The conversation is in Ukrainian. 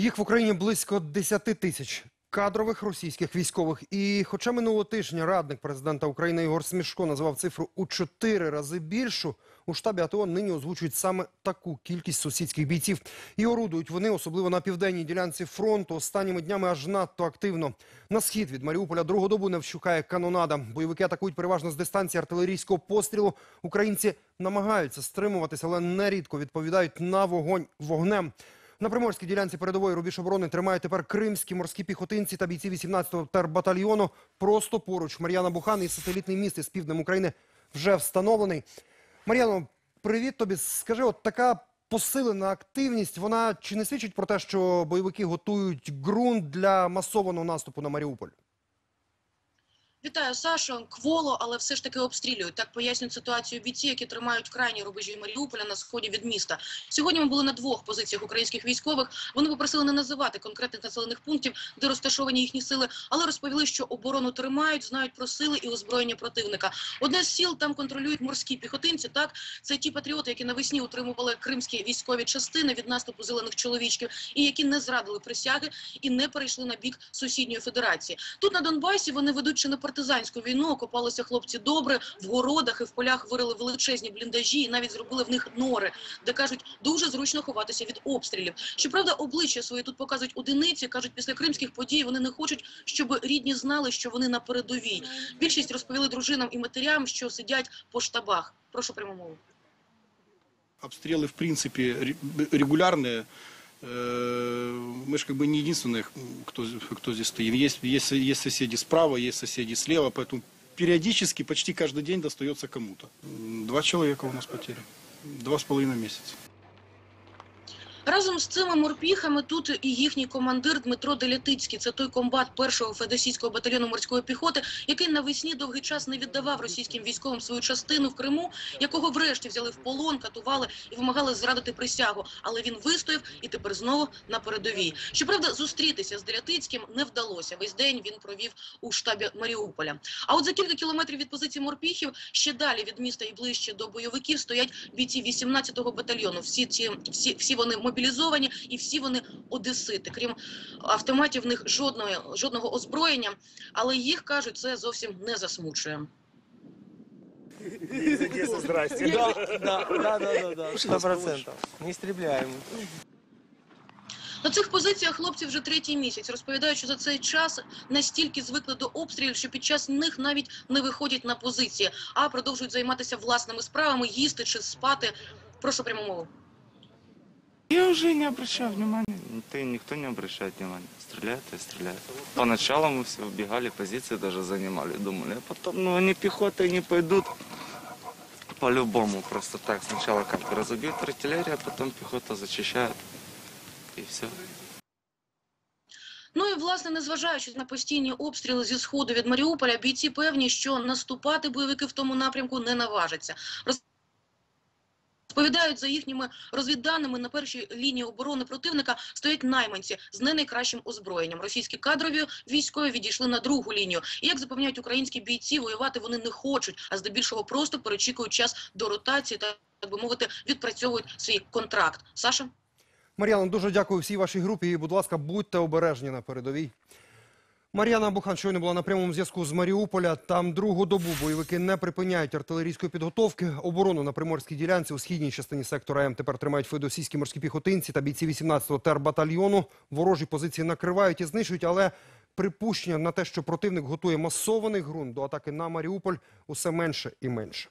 Їх в Україні близько 10 тисяч кадрових російських військових. І хоча минулого тижня радник президента України Ігор Смішко назвав цифру у чотири рази більшу, у штабі АТО нині озвучують саме таку кількість сусідських бійців. І орудують вони, особливо на південній ділянці фронту, останніми днями аж надто активно. На схід від Маріуполя другу добу не вщухає канонада. Бойовики атакують переважно з дистанції артилерійського пострілу. Українці намагаються стримуватися, але нерідко відповідають на вогонь вогнем. На приморській ділянці передової рубіж оборони тримають тепер кримські морські піхотинці та бійці 18-го тербатальйону. Просто поруч Мар'яна Бухан і сателітний міст із півднем України вже встановлений. Мар'яно, привіт тобі. Скажи, от така посилена активність, вона чи не свідчить про те, що бойовики готують ґрунт для масованого наступу на Маріуполь? Вітаю, Сашо. Кволо, але все ж таки обстрілюють. Так пояснюють ситуацію бійці, які тримають крайні рубежі Маріуполя на сході від міста. Сьогодні ми були на двох позиціях українських військових. Вони попросили не називати конкретних населених пунктів, де розташовані їхні сили, але розповіли, що оборону тримають, знають про сили і озброєння противника. Одне з сіл там контролюють морські піхотинці. Так це ті патріоти, які навесні утримували кримські військові частини від наступу зелених чоловічків, і які не зрадили присяги і не перейшли на бік сусідньої федерації. Тут на Донбасі вони ведуть чи не партизанську війну, окопалися хлопці добре, в городах і в полях вирили величезні бліндажі і навіть зробили в них нори, де кажуть, дуже зручно ховатися від обстрілів. Щоправда, обличчя свої тут показують одиниці. кажуть, після кримських подій вони не хочуть, щоб рідні знали, що вони на передовій. Більшість розповіли дружинам і матерям, що сидять по штабах. Прошу прямо мову. Обстрелы, в принципе, ре- регулярные. Э, Мы же как бы не единственные, кто, кто здесь стоит. Есть, есть, есть соседи справа, есть соседи слева, поэтому периодически, почти каждый день достается кому-то. Два человека у нас потери. Два с половиной месяца. Разом з цими морпіхами тут і їхній командир Дмитро Делятицький. Це той комбат першого федосійського батальйону морської піхоти, який навесні довгий час не віддавав російським військовим свою частину в Криму, якого врешті взяли в полон, катували і вимагали зрадити присягу. Але він вистояв і тепер знову на передовій. Щоправда, зустрітися з Делятицьким не вдалося. Весь день він провів у штабі Маріуполя. А от за кілька кілометрів від позиції морпіхів, ще далі від міста і ближче до бойовиків, стоять бійці 18-го батальйону. Всі ці всі, всі вони мобілізовані і всі вони одесити. Крім автоматів, в них жодного жодного озброєння, але їх кажуть, це зовсім не засмучує. Из Одессы, здрасте. Да, да, да, да, да, сто процентов. Неистребляемый. На цих позиціях хлопці вже третій місяць розповідають, що за цей час настільки звикли до обстрілів, що під час них навіть не виходять на позиції, а продовжують займатися власними справами, їсти чи спати. Прошу пряму мову. Я уже не обращаю внимания. Ты никто не обращает внимания. Стреляют и стреляют. Поначалу мы все убегали, позиции даже занимали. Думали, а потом, ну они пехотой не пойдут. По-любому, просто так. Сначала как разобьют артиллерия, а потом пехота зачищает. И все. Ну і власне, незважаючи на постійні обстріли зі сходу від Маріуполя, бійці певні, що наступати бойовики в тому напрямку не наважаться. Роз- за їхніми розвідданими на першій лінії оборони противника стоять найманці з не найкращим озброєнням. Російські кадрові військові відійшли на другу лінію. І як запевняють українські бійці, воювати вони не хочуть, а здебільшого просто перечікують час до ротації та так би мовити відпрацьовують свій контракт. Саша. Мар'яна, дуже дякую всій вашій групі. І, будь ласка, будьте обережні на передовій. Мар'яна Бухан щойно була на прямому зв'язку з Маріуполя. Там другу добу бойовики не припиняють артилерійської підготовки. Оборону на приморській ділянці у східній частині сектора М тепер тримають федосійські морські піхотинці та бійці 18-го тербатальйону. Ворожі позиції накривають і знищують, але припущення на те, що противник готує масований ґрунт до атаки на Маріуполь, усе менше і менше.